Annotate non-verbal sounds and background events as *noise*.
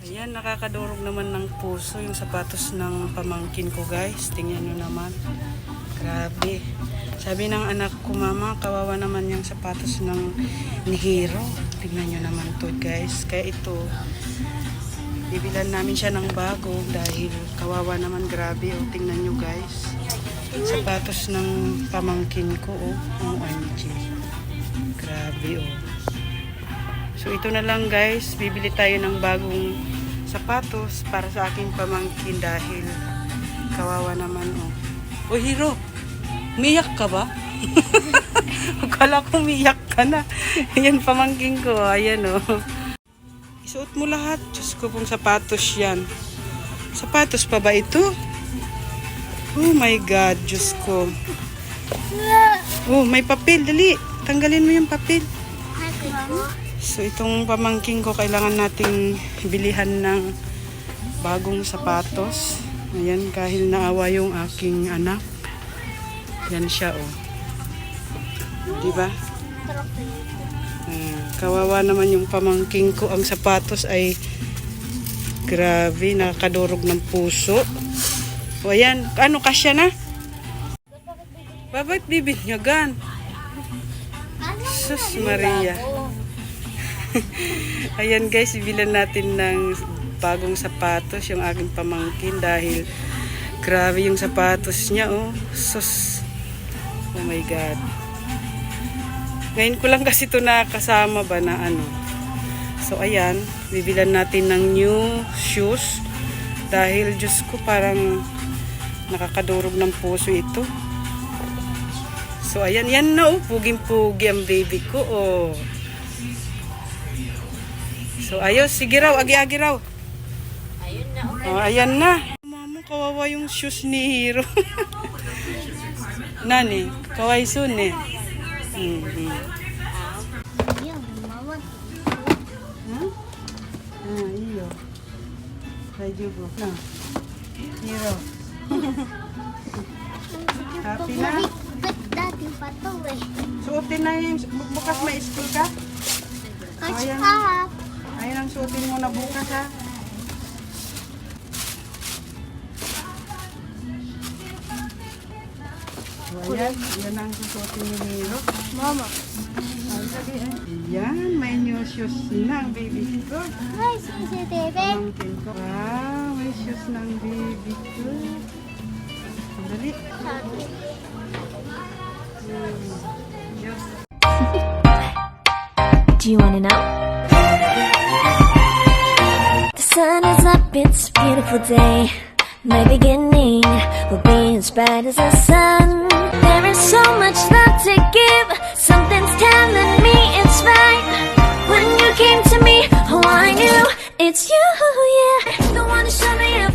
Ayan, nakakadurog naman ng puso yung sapatos ng pamangkin ko guys. Tingnan nyo naman. Grabe. Sabi ng anak ko, mama, kawawa naman yung sapatos ng ni Hero. Tingnan nyo naman to guys. Kaya ito, bibilan namin siya ng bago dahil kawawa naman grabe. O, tingnan nyo guys. Sapatos ng pamangkin ko, oh. OMG. Grabe, oh. So ito na lang guys, bibili tayo ng bagong sapatos para sa aking pamangkin dahil kawawa naman oh. O Hiro, umiyak ka ba? *laughs* Akala ko umiyak ka na. Yan pamangkin ko, ayan oh. Isuot mo lahat. Diyos ko pong sapatos yan. Sapatos pa ba ito? Oh my God, Diyos ko. Oh, may papel. Dali, tanggalin mo yung papel. So itong pamangking ko kailangan nating bilihan ng bagong sapatos. Ayan, kahil naawa yung aking anak. Yan siya oh. Di ba? Ah, kawawa naman yung pamangking ko. Ang sapatos ay grabe, nakakadurog ng puso. O ayan, ano kasya na? Babait bibinyagan. Sus Maria. *laughs* Ayan guys, bilan natin ng bagong sapatos yung aking pamangkin dahil grabe yung sapatos niya oh. Sus. Oh my God. Ngayon ko lang kasi ito nakasama ba na ano. So ayan, bibilan natin ng new shoes dahil Diyos ko parang nakakadurog ng puso ito. So ayan, yan na oh, puging-pugi ang baby ko oh. So ayos, sige raw, agi-agi raw. Ayun na. Oh, ayan na. Mama, kawawa yung shoes ni Hiro. *laughs* Nani, kawai soon eh. Mhm. Mama. Huh? Ah, iyo. Daijoubu. Na. Hiro. *laughs* Happy na? Dati pa to eh? Suotin na yung, bu- bukas may school ka? Catch Ayan. up. Ayun ang suotin mo na bukas ha. Ayan, yan ang susuotin ni Miro. Mama. Eh. Yan, may new shoes na ang baby ko. Hi, CCTV. Pamangkin ko. Wow, may shoes ng baby ko. Sandali. Sabi. Hmm. Yes. *laughs* Do you want to know? sun is up, it's a beautiful day. My beginning will be as bright as the sun. There is so much love to give. Something's telling me it's right. When you came to me, oh I knew It's you, yeah. The one to show me